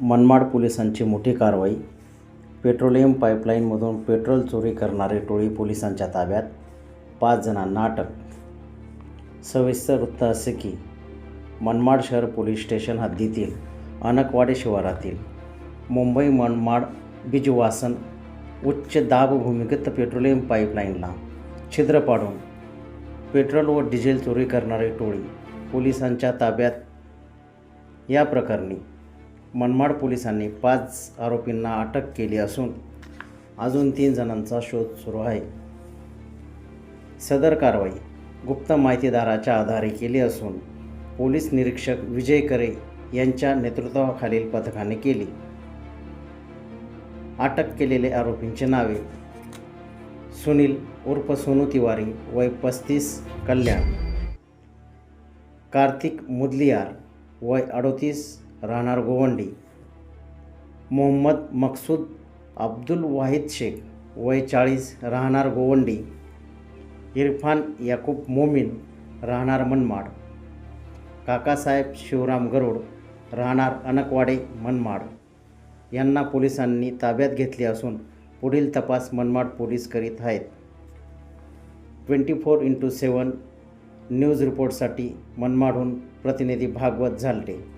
मनमाड पोलिसांची मोठी कारवाई. पेट्रोलियम पाईपलाईनमधून पेट्रोल चोरी करणारी टोळी पोलिसांच्या ताब्यात. पाच जणांना अटक. सविस्तर वृत्त असे की मनमाड शहर पोलीस स्टेशन हद्दीतील अनकवाडे शिवारातील मुंबई मनमाड बिजवासन उच्च दाब भूमिगत पेट्रोलियम पाईपलाईनला छिद्र पाडून पेट्रोल व डिझेल चोरी करणारी टोळी पोलिसांच्या ताब्यात. या प्रकरणी मनमाड पोलिसांनी पाच आरोपींना अटक केली असून अजून तीन जणांचा शोध सुरू आहे. सदर कारवाई गुप्त माहितीदाराच्या आधारे केली असून पोलीस निरीक्षक विजय करे यांच्या नेतृत्वाखालील पथकाने केली. अटक केलेले आरोपींची नावे सुनील उर्फ सोनू तिवारी वय पस्तीस कल्याण. कार्तिक मुदलियार वय अडोतीस राहणार गोवंडी. मोहम्मद मकसूद अब्दुल वाहिद शेख वय चाळीस राहणार गोवंडी. इरफान याकूब मोमीन राहणार मनमाड. काकासाहेब शिवराम गरुड राहणार अनकवाडे मनमाड. यांना पोलिसांनी ताब्यात घेतले असून पुढील तपास मनमाड पोलीस करीत आहेत. Twenty four into seven news रिपोर्टसाठी मनमाडहून प्रतिनिधी भागवत झालटे.